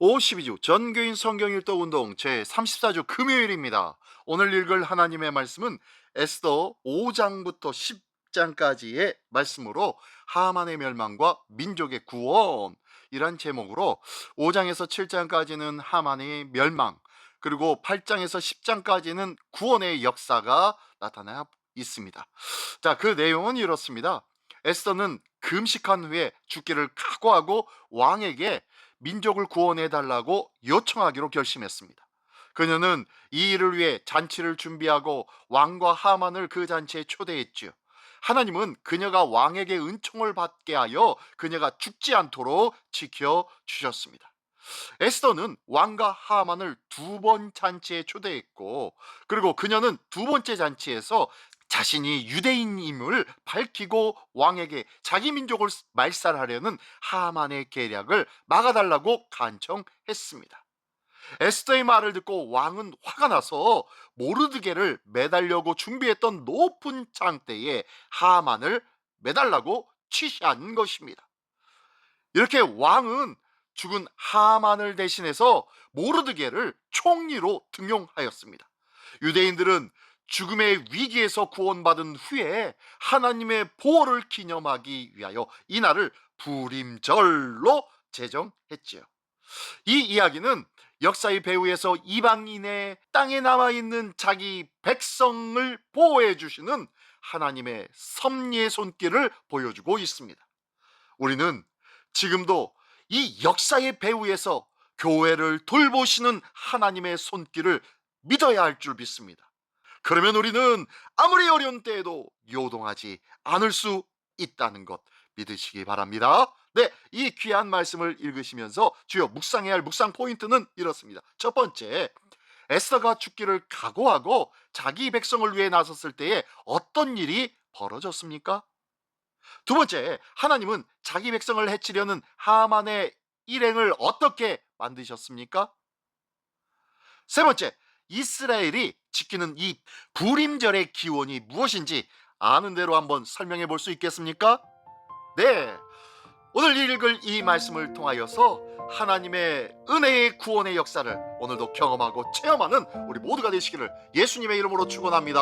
52주 전교인 성경일도 운동 제 34주 금요일입니다. 오늘 읽을 하나님의 말씀은 에스더 5장부터 10장까지의 말씀으로 하만의 멸망과 민족의 구원 이란 제목으로 5장에서 7장까지는 하만의 멸망 그리고 8장에서 10장까지는 구원의 역사가 나타나 있습니다. 자, 그 내용은 이렇습니다. 에스더는 금식한 후에 죽기를 각오하고 왕에게 민족을 구원해 달라고 요청하기로 결심했습니다. 그녀는 이 일을 위해 잔치를 준비하고 왕과 하만을 그 잔치에 초대했지요. 하나님은 그녀가 왕에게 은총을 받게 하여 그녀가 죽지 않도록 지켜 주셨습니다. 에스더는 왕과 하만을 두 번 잔치에 초대했고 그리고 그녀는 두 번째 잔치에서 자신이 유대인임을 밝히고 왕에게 자기 민족을 말살하려는 하만의 계략을 막아달라고 간청했습니다. 에스더의 말을 듣고 왕은 화가 나서 모르드게를 매달려고 준비했던 높은 장대에 하만을 매달라고 취시한 것입니다. 이렇게 왕은 죽은 하만을 대신해서 모르드게를 총리로 등용하였습니다. 유대인들은 죽음의 위기에서 구원받은 후에 하나님의 보호를 기념하기 위하여 이 날을 부림절로 제정했지요. 이 이야기는 역사의 배후에서 이방인의 땅에 남아 있는 자기 백성을 보호해 주시는 하나님의 섭리의 손길을 보여주고 있습니다. 우리는 지금도 이 역사의 배후에서 교회를 돌보시는 하나님의 손길을 믿어야 할 줄 믿습니다. 그러면 우리는 아무리 어려운 때에도 요동하지 않을 수 있다는 것 믿으시기 바랍니다. 네, 이 귀한 말씀을 읽으시면서 주요 묵상해야 할 묵상 포인트는 이렇습니다. 첫 번째, 에스더가 죽기를 각오하고 자기 백성을 위해 나섰을 때에 어떤 일이 벌어졌습니까? 두 번째, 하나님은 자기 백성을 해치려는 하만의 일행을 어떻게 만드셨습니까? 세 번째, 이스라엘이 지키는 이 부림절의 기원이 무엇인지 아는 대로 한번 설명해 볼 수 있겠습니까? 네. 오늘 읽을 이 말씀을 통하여서 하나님의 은혜의 구원의 역사를 오늘도 경험하고 체험하는 우리 모두가 되시기를 예수님의 이름으로 축원합니다.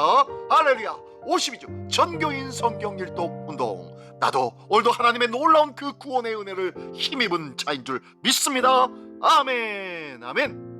할렐루야. 52주 전교인 성경 일독 운동. 나도 오늘도 하나님의 놀라운 그 구원의 은혜를 힘입은 자인 줄 믿습니다. 아멘. 아멘.